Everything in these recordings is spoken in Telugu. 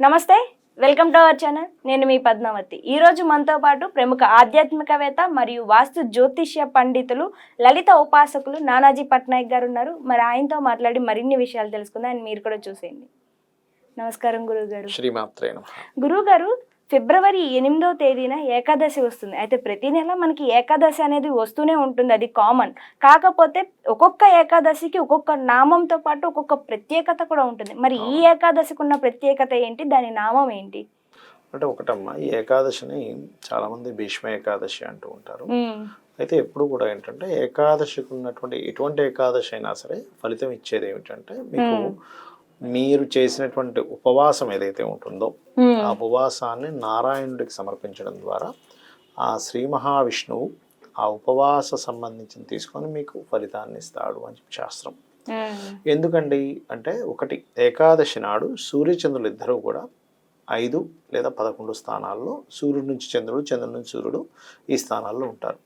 నమస్తే వెల్కమ్ టు అవర్ ఛానల్. నేను మీ పద్మావతి. ఈ రోజు మనతో పాటు ప్రముఖ ఆధ్యాత్మికవేత్త మరియు వాస్తు జ్యోతిష్య పండితులు లలిత ఉపాసకులు నానాజీ పట్నాయక్ గారు ఉన్నారు. మరి ఆయనతో మాట్లాడి మరిన్ని విషయాలు తెలుసుకుందాం. and మీరు కూడా చూసేయండి. నమస్కారం గురువు గారు శ్రీమాత్రే. ఫిబ్రవరి ఎనిమిదో తేదీన ఏకాదశి వస్తుంది. అయితే ప్రతి నెల మనకి ఏకాదశి అనేది వస్తూనే ఉంటుంది. అది కామన్. కాకపోతే ఒక్కొక్క ఏకాదశికి ఒక్కొక్క నామంతో పాటు ఒక్కొక్క ప్రత్యేకత కూడా ఉంటుంది. మరి ఈ ఏకాదశికి ఉన్న ప్రత్యేకత ఏంటి? దాని నామం ఏంటి? అంటే ఒకటమ్మా ఈ ఏకాదశిని చాలా మంది భీష్మ ఏకాదశి అంటూ ఉంటారు. అయితే ఎప్పుడు కూడా ఏంటంటే ఏకాదశికి ఉన్నటువంటి ఎటువంటి ఏకాదశి అయినా సరే ఫలితం ఇచ్చేది ఏమిటంటే మీకు మీరు చేసినటువంటి ఉపవాసం ఏదైతే ఉంటుందో ఆ ఉపవాసాన్ని నారాయణుడికి సమర్పించడం ద్వారా ఆ శ్రీ మహావిష్ణువు ఆ ఉపవాస సంబంధించిన తీసుకొని మీకు ఫలితాన్ని ఇస్తాడు అని చెప్పి శాస్త్రం. ఎందుకండి అంటే ఒకటి ఏకాదశి నాడు సూర్యచంద్రులు ఇద్దరూ కూడా ఐదు లేదా పదకొండు స్థానాల్లో సూర్యుడి నుంచి చంద్రుడు చంద్రుడి నుంచి సూర్యుడు ఈ స్థానాల్లో ఉంటారు.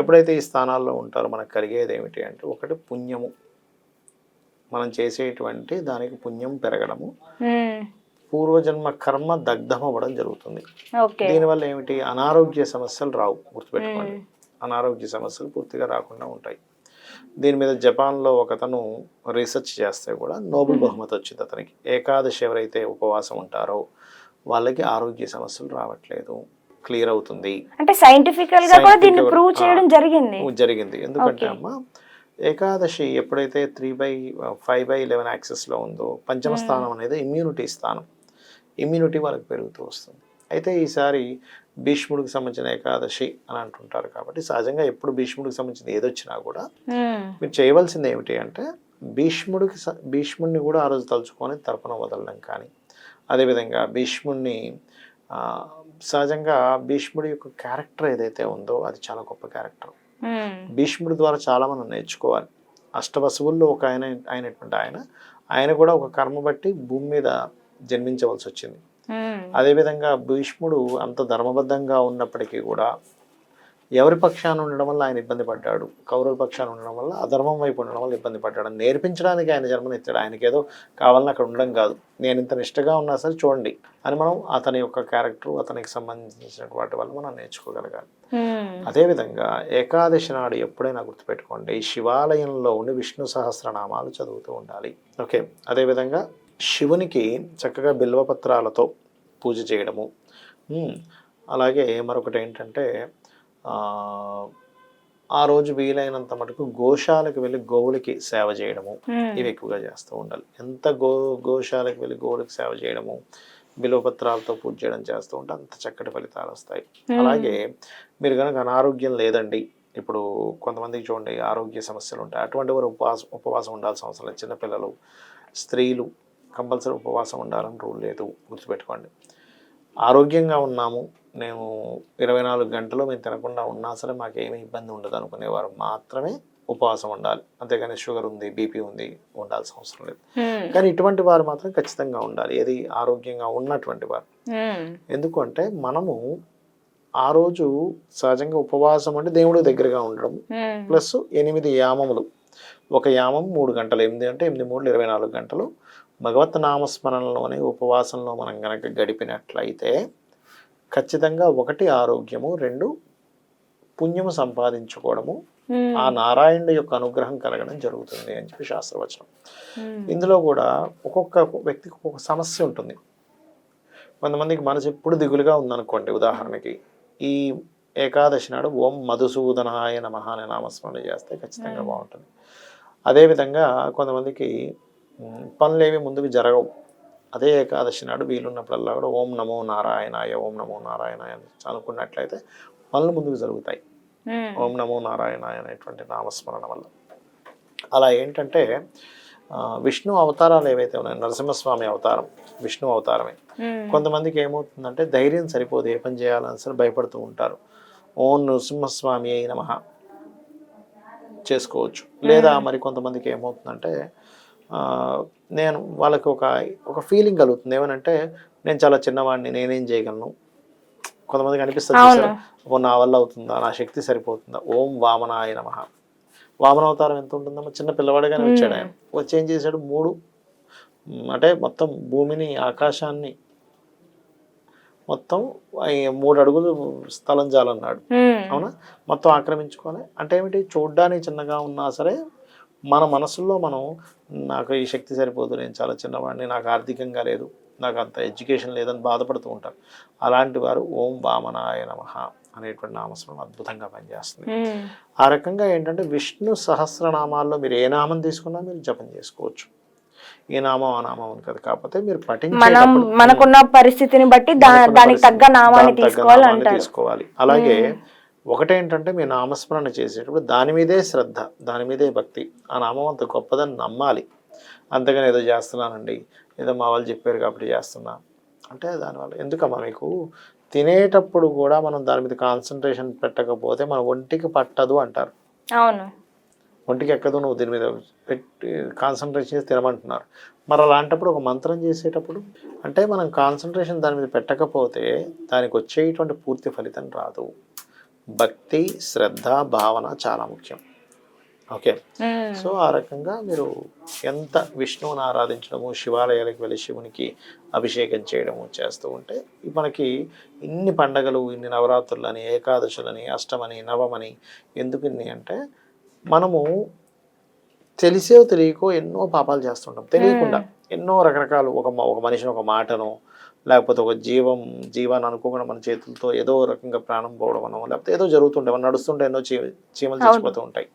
ఎప్పుడైతే ఈ స్థానాల్లో ఉంటారో మనకు కలిగేది ఏమిటి అంటే ఒకటి పుణ్యము మనం చేసేటువంటి దానికి పుణ్యం పెరగడము. పూర్వజన్మ కర్మ దగ్ధమవ్వడం జరుగుతుంది. దీనివల్ల ఏమిటి? అనారోగ్య సమస్యలు రావు గుర్తుపెట్టుకోండి. అనారోగ్య సమస్యలు పూర్తిగా రాకుండా ఉంటాయి. దీని మీద జపాన్లో ఒకతను రీసెర్చ్ చేస్తే కూడా నోబెల్ బహుమతి వచ్చింది అతనికి. ఏకాదశి ఎవరైతే ఉపవాసం ఉంటారో వాళ్ళకి ఆరోగ్య సమస్యలు రావట్లేదు క్లియర్ అవుతుంది. అంటే సైంటిఫికల్గా కూడా దీన్ని ప్రూవ్. చేయడం జరిగింది. జరిగింది. ఎందుకంటే. అమ్మ ఏకాదశి ఎప్పుడైతే three by five by eleven యాక్సెస్లో ఉందో పంచమ స్థానం అనేది ఇమ్యూనిటీ స్థానం. ఇమ్యూనిటీ వాళ్ళకి పెరుగుతూ వస్తుంది. అయితే ఈసారి భీష్ముడికి సంబంధించిన ఏకాదశి అని అంటుంటారు కాబట్టి సహజంగా ఎప్పుడు భీష్ముడికి సంబంధించిన ఏదొచ్చినా కూడా మీరు చేయవలసింది ఏమిటి అంటే భీష్ముడికి స- భీష్ముడిని కూడా ఆ రోజు తలుచుకొని తర్పణ వదలడం కానీ అదేవిధంగా భీష్ముడిని సహజంగా భీష్ముడి యొక్క క్యారెక్టర్ ఏదైతే ఉందో అది చాలా గొప్ప క్యారెక్టర్ భీష్ముడి ద్వారా చాలా మనం నేర్చుకోవాలి. అష్టవసువుల్లో ఒక ఆయన అయినటువంటి ఆయన ఆయన కూడా ఒక కర్మ బట్టి భూమి మీద జన్మించవలసి వచ్చింది. ఉమ్, అదేవిధంగా భీష్ముడు అంత ధర్మబద్ధంగా ఉన్నప్పటికీ కూడా ఎవరి పక్షాన ఉండడం వల్ల ఆయన ఇబ్బంది పడ్డాడు? కౌరవ పక్షాన ఉండడం వల్ల అధర్మం వైపు ఉండడం వల్ల ఇబ్బంది పడ్డాడు. నేర్పించడానికి ఆయన జన్మనెత్తాడు ఆయనకి ఏదో కావాలని అక్కడ ఉండడం కాదు. నేను ఇంత నిష్టగా ఉన్నా సరే చూడండి అని మనం అతని యొక్క క్యారెక్టర్ అతనికి సంబంధించిన వాటి వల్ల మనం నేర్చుకోగలగాలి. అదేవిధంగా ఏకాదశి నాడు ఎప్పుడైనా గుర్తుపెట్టుకోండి. శివాలయంలో ఉండి విష్ణు సహస్రనామాలు చదువుతూ ఉండాలి. ఓకే? అదేవిధంగా శివునికి చక్కగా బిల్వపత్రాలతో పూజ చేయడము. అలాగే మరొకటి ఏంటంటే ఆ, రోజు వీలైనంత మటుకు గోశాలకు వెళ్ళి గోవులకి సేవ చేయడము ఇవి ఎక్కువగా చేస్తూ ఉండాలి. ఎంత గో గోశాలకు వెళ్ళి గోవులకు సేవ చేయడము బిల్వపత్రాలతో పూజ చేయడం చేస్తూ ఉంటే అంత చక్కటి ఫలితాలు వస్తాయి. అలాగే మీరు కనుక అనారోగ్యం లేదండి ఇప్పుడు కొంతమందికి చూడండి ఆరోగ్య సమస్యలు ఉంటాయి. అటువంటి వారు ఉపవాసం ఉపవాసం ఉండాల్సిన అవసరం లేదు. చిన్నపిల్లలు స్త్రీలు కంపల్సరీ ఉపవాసం ఉండాలని రూల్ లేదు. గుర్తుపెట్టుకోండి. ఆరోగ్యంగా ఉన్నాము నేను ఇరవై నాలుగు గంటలు మేము తినకుండా ఉన్నా సరే మాకు ఏమీ ఇబ్బంది ఉండదు అనుకునేవారు మాత్రమే ఉపవాసం ఉండాలి. అంతేగాని షుగర్ ఉంది బీపీ ఉంది ఉండాల్సిన అవసరం లేదు. కానీ ఇటువంటి వారు మాత్రం ఖచ్చితంగా ఉండాలి. ఏది ఆరోగ్యంగా ఉన్నటువంటి వారు. ఎందుకు అంటే మనము ఆ రోజు సహజంగా ఉపవాసం అంటే దేవుడి దగ్గరగా ఉండడం ప్లస్ ఎనిమిది యామములు. ఒక యామం మూడు గంటలు ఎనిమిది అంటే ఎనిమిది మూడు ఇరవై నాలుగు గంటలు. భగవత్ నామస్మరణలోనే ఉపవాసంలో మనం గనక గడిపినట్లయితే ఖచ్చితంగా ఒకటి ఆరోగ్యము రెండు పుణ్యము సంపాదించుకోవడము ఆ నారాయణుడి యొక్క అనుగ్రహం కలగడం జరుగుతుంది అని చెప్పి శాస్త్రవచనం. ఇందులో కూడా ఒక్కొక్క వ్యక్తికి ఒక్కొక్క సమస్య ఉంటుంది. కొంతమందికి మనసు ఎప్పుడు దిగులుగా ఉందనుకోండి ఉదాహరణకి ఈ ఏకాదశి నాడు ఓం మధుసూదనాయ నమ అనే నామస్మరణ చేస్తే ఖచ్చితంగా. బాగుంటుంది. అదేవిధంగా కొంతమందికి పనులేవి ముందుకు జరగవు. అదే ఏకాదశి నాడు వీలున్నప్పుడల్లా కూడా ఓం నమో నారాయణాయ ఓం నమో నారాయణాయ అని అనుకున్నట్లయితే పనులు ముందుకు జరుగుతాయి. ఓం నమో నారాయణాయ అనేటువంటి నామస్మరణ వల్ల. అలా ఏంటంటే విష్ణు అవతారాలు ఏవైతే ఉన్నాయో నరసింహస్వామి అవతారం విష్ణు అవతారమే. కొంతమందికి ఏమవుతుందంటే ధైర్యం సరిపోదు ఏ పని చేయాలని సరే భయపడుతూ ఉంటారు. ఓం నరసింహస్వామి అయిన నమః చేసుకోవచ్చు. లేదా మరి కొంతమందికి ఏమవుతుందంటే నేను వాళ్ళకి ఒక ఒక ఫీలింగ్ కలుగుతుంది. ఏమనంటే నేను చాలా చిన్నవాడిని నేనేం చేయగలను? కొంతమందికి అనిపిస్తుంది? ఓ నా వల్ల అవుతుందా? నా శక్తి సరిపోతుందా? ఓం వామనాయ నమ. వామన అవతారం ఎంత ఉంటుందమ్మా? చిన్న పిల్లవాడిగానే వచ్చాడు ఆయన. వచ్చి ఏం చేశాడు మూడు. అంటే మొత్తం భూమిని ఆకాశాన్ని మొత్తం మూడు అడుగులు స్థలం చాలన్నాడు. అవునా? మొత్తం ఆక్రమించుకొని అంటే ఏమిటి? చూడ్డానికి చిన్నగా ఉన్నా సరే మన మనసుల్లో మనం నాకు ఈ శక్తి సరిపోదు నేను చాలా చిన్నవాడిని నాకు ఆర్థికంగా లేదు నాకు అంత ఎడ్యుకేషన్ లేదని బాధపడుతూ ఉంటారు అలాంటి వారు ఓం వామనాయ నమ అనేటువంటి నామస్మరణ అద్భుతంగా పనిచేస్తుంది. ఆ రకంగా ఏంటంటే విష్ణు సహస్రనామాల్లో మీరు ఏ నామం తీసుకున్నా మీరు జపం చేసుకోవచ్చు. ఈ నామం ఆ నామం అని కదా. కాకపోతే మీరు మనం మనకున్న పరిస్థితిని బట్టి దానికి తగ్గ నామాన్ని తీసుకోవాలి. అలాగే ఒకటేంటంటే మీ నామస్మరణ చేసేటప్పుడు దాని మీదే శ్రద్ధ దాని మీదే భక్తి. ఆ నామం అంత గొప్పదని నమ్మాలి. అంతగాని ఏదో చేస్తున్నానండి ఏదో మా వాళ్ళు చెప్పారు కాబట్టి చేస్తున్నా. అంటే దానివల్ల ఎందుకమ్మా మీకు? తినేటప్పుడు కూడా మనం దాని మీద కాన్సన్ట్రేషన్ పెట్టకపోతే మన ఒంటికి పట్టదు అంటారు. అవును. ఒంటికి ఎక్కదు నువ్వు దీని మీద పెట్టి కాన్సన్ట్రేషన్ చేసి తినమంటున్నారు. మరి అలాంటప్పుడు ఒక మంత్రం చేసేటప్పుడు అంటే మనం కాన్సన్ట్రేషన్ దాని మీద పెట్టకపోతే దానికి వచ్చేటువంటి పూర్తి ఫలితం రాదు. భక్తి శ్రద్ధ భావన చాలా ముఖ్యం. ఓకే. సో ఆ రకంగా మీరు ఎంత విష్ణువుని ఆరాధించడము శివాలయాలకు వెళ్ళి శివునికి అభిషేకం చేయడము చేస్తూ ఉంటే మనకి ఇన్ని పండగలు ఇన్ని నవరాత్రులని ఏకాదశులని అష్టమని నవమని ఎందుకు ఇన్ని అంటే మనము తెలిసో తెలియకో ఎన్నో పాపాలు చేస్తుంటాం తెలియకుండా ఎన్నో రకరకాలు ఒక ఒక మనిషిని ఒక మాటను లేకపోతే ఒక జీవం జీవాన్ని అనుకోకుండా మన చేతులతో ఏదో రకంగా ప్రాణం పోవడమనో లేకపోతే ఏదో జరుగుతుంటాయి మనం నడుస్తుంటే ఎన్నో చీ చీమలు చచ్చిపోతూ ఉంటాయి.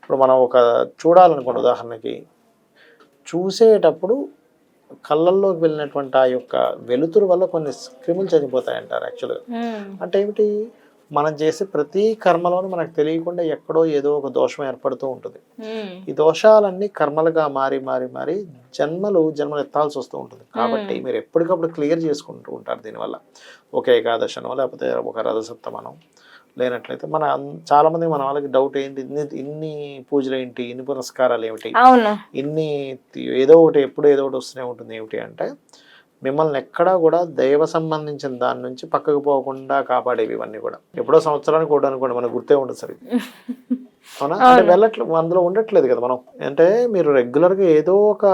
ఇప్పుడు మనం ఒక చూడాలనుకోండి ఉదాహరణకి చూసేటప్పుడు కళ్ళల్లోకి వెళ్ళినటువంటి ఆ యొక్క వెలుతురు వల్ల కొన్ని క్రిములు చనిపోతాయి అంటారు యాక్చువల్గా. అంటే ఏమిటి? మనం చేసే ప్రతి కర్మలోనూ మనకు తెలియకుండా ఎక్కడో ఏదో ఒక దోషం ఏర్పడుతూ ఉంటుంది. ఈ దోషాలన్నీ కర్మలుగా మారి మారి మారి జన్మలు జన్మలు ఎత్తాల్సి వస్తూ ఉంటుంది. కాబట్టి మీరు ఎప్పటికప్పుడు క్లియర్ చేసుకుంటూ ఉంటారు దీనివల్ల. ఒక ఏకాదశనో లేకపోతే ఒక రథసప్తమనో లేనట్లయితే మన చాలా మంది మన వాళ్ళకి డౌట్ ఏంటి? ఇన్ని ఇన్ని పూజలు ఏంటి? ఇన్ని పురస్కారాలు ఏమిటి? ఇన్ని ఏదో ఒకటి ఎప్పుడు ఏదో ఒకటి వస్తూనే ఉంటుంది. ఏమిటి అంటే మిమ్మల్ని ఎక్కడా కూడా దైవ సంబంధించిన దాని నుంచి పక్కకు పోకుండా కాపాడేవి ఇవన్నీ కూడా. ఎప్పుడో సంవత్సరానికి కూడా అనుకోండి మనకు గుర్తే ఉండదు సరే అవునా? అంటే వెళ్ళట్లేదు అందులో ఉండట్లేదు కదా మనం. అంటే మీరు రెగ్యులర్గా ఏదో ఒక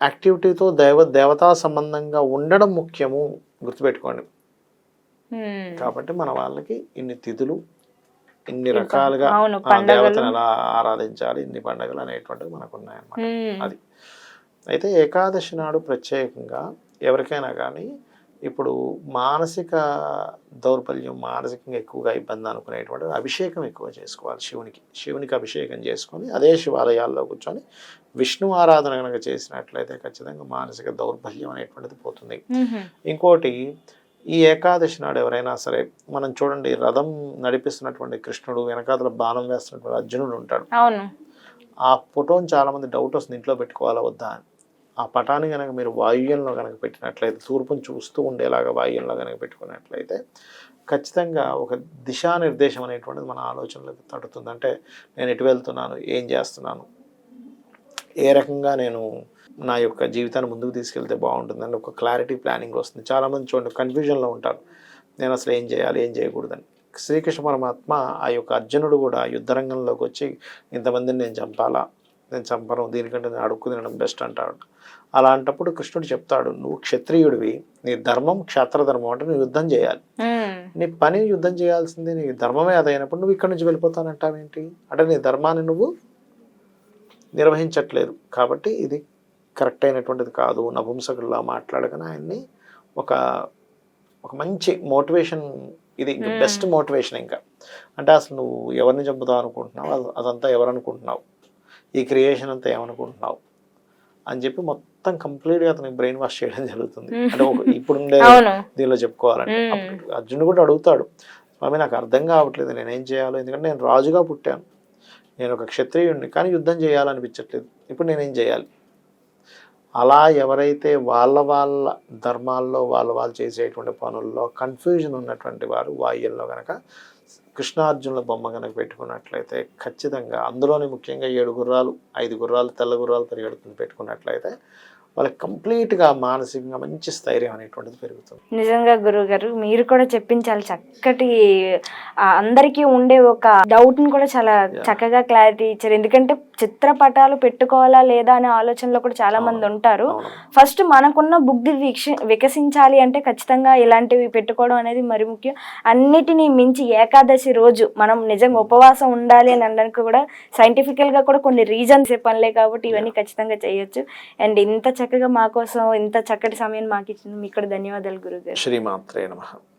యాక్టివిటీతో దైవ దేవతా సంబంధంగా ఉండడం ముఖ్యము గుర్తుపెట్టుకోండి. కాబట్టి మన వాళ్ళకి ఇన్ని తిథులు ఇన్ని రకాలుగా. దేవతను ఎలా ఆరాధించాలి ఇన్ని పండుగలు అనేటువంటివి మనకు ఉన్నాయన్నమాట. అది. అయితే ఏకాదశి నాడు ప్రత్యేకంగా ఎవరికైనా కానీ ఇప్పుడు మానసిక దౌర్బల్యం మానసికంగా ఎక్కువగా ఇబ్బంది అనుకునేటువంటి అభిషేకం ఎక్కువ చేసుకోవాలి శివునికి. శివునికి అభిషేకం చేసుకొని అదే శివాలయాల్లో కూర్చొని విష్ణు ఆరాధన కనుక చేసినట్లయితే ఖచ్చితంగా మానసిక దౌర్బల్యం అనేటువంటిది పోతుంది. ఇంకోటి ఈ ఏకాదశి నాడు ఎవరైనా సరే మనం చూడండి రథం నడిపిస్తున్నటువంటి కృష్ణుడు వెనకాతల బాణం వేస్తున్నటువంటి అర్జునుడు ఉంటాడు. ఆ ఫోటోని చాలా మంది డౌట్ వస్తుంది ఇంట్లో పెట్టుకోవాలా వద్దా అని. ఆ పటాన్ని కనుక మీరు వాయువ్యంలో కనుక పెట్టినట్లయితే తూర్పును చూస్తూ ఉండేలాగా వాయువ్యంలో కనుక పెట్టుకున్నట్లయితే ఖచ్చితంగా ఒక దిశానిర్దేశం అనేటువంటిది మన ఆలోచనలకు తడుతుంది. అంటే నేను ఎటు వెళ్తున్నాను ఏం చేస్తున్నాను ఏ రకంగా నేను నా యొక్క జీవితాన్ని ముందుకు తీసుకెళ్తే బాగుంటుందని ఒక క్లారిటీ ప్లానింగ్ వస్తుంది. చాలామంది చూడండి కన్ఫ్యూజన్లో ఉంటారు. నేను అసలు ఏం చేయాలి ఏం చేయకూడదని. శ్రీకృష్ణ పరమాత్మ ఆ యొక్క అర్జునుడు కూడా యుద్ధరంగంలోకి వచ్చి ఇంతమందిని నేను చంపాలా? నేను చంపను దీనికంటే నేను అడుక్కు తినడం బెస్ట్ అంటాడు. అలాంటప్పుడు కృష్ణుడు చెప్తాడు నువ్వు క్షత్రియుడివి నీ ధర్మం క్షేత్రధర్మం అంటే నువ్వు యుద్ధం చేయాలి. నీ పని యుద్ధం చేయాల్సింది నీ ధర్మమే అదైనప్పుడు నువ్వు ఇక్కడి నుంచి వెళ్ళిపోతానంటావేంటి అంటే నీ ధర్మాన్ని నువ్వు నిర్వహించట్లేదు. కాబట్టి ఇది కరెక్ట్ అయినటువంటిది కాదు. నపుంసకుల్లా మాట్లాడకని ఆయన్ని ఒక ఒక మంచి మోటివేషన్ ఇది. బెస్ట్ మోటివేషన్ ఇంకా. అంటే అసలు నువ్వు ఎవరిని చంపుతావు అనుకుంటున్నావు? అది- అదంతా ఎవరనుకుంటున్నావు ఈ క్రియేషన్ అంతా ఏమనుకుంటున్నావు? అని చెప్పి మొత్తం కంప్లీట్గా అతనికి బ్రెయిన్ వాష్ చేయడం జరుగుతుంది. అంటే ఇప్పుడుండే దీనిలో చెప్పుకోవాలంటే. అర్జునుడు కూడా అడుగుతాడు స్వామి నాకు అర్థం కావట్లేదు నేనేం చేయాలో? ఎందుకంటే నేను రాజుగా పుట్టాను. నేను ఒక క్షత్రియుడిని కానీ యుద్ధం చేయాలనిపించట్లేదు. ఇప్పుడు నేనేం చేయాలి? అలా ఎవరైతే వాళ్ళ వాళ్ళ ధర్మాల్లో వాళ్ళ వాళ్ళు చేసేటువంటి పనుల్లో కన్ఫ్యూజన్ ఉన్నటువంటి వారు వాయుల్లో కనుక కృష్ణార్జునుల బొమ్మ కనుక పెట్టుకున్నట్లయితే ఖచ్చితంగా అందులోని ముఖ్యంగా ఏడు గుర్రాలు ఐదు గుర్రాలు తెల్ల గుర్రాలు పరిగెడుతుంది పెట్టుకున్నట్లయితే వాళ్ళకి కంప్లీట్గా మానసికంగా మంచి స్థైర్యం అనేటువంటిది పెరుగుతుంది. నిజంగా గురువు గారు మీరు కూడా చెప్పించాలి చక్కటి అందరికీ ఉండే ఒక డౌట్ని కూడా చాలా చక్కగా క్లారిటీ ఇచ్చారు. ఎందుకంటే చిత్రపటాలు పెట్టుకోవాలా లేదా అనే ఆలోచనలో కూడా చాలా మంది ఉంటారు. ఫస్ట్ మనకున్న బుద్ధి వీక్ష వికసించాలి అంటే ఖచ్చితంగా ఇలాంటివి పెట్టుకోవడం అనేది మరి ముఖ్యం. అన్నిటినీ మించి ఏకాదశి రోజు మనం నిజంగా ఉపవాసం ఉండాలి అని అనడానికి కూడా సైంటిఫికల్గా కూడా కొన్ని రీజన్స్ పనులే కాబట్టి ఇవన్నీ ఖచ్చితంగా చేయొచ్చు. అండ్ ఇంత చక్కగా మా కోసం ఇంత చక్కటి సమయం మాకు ఇచ్చిన మీకు కూడా ధన్యవాదాలు గురుగారు. శ్రీమాత్రే నమ.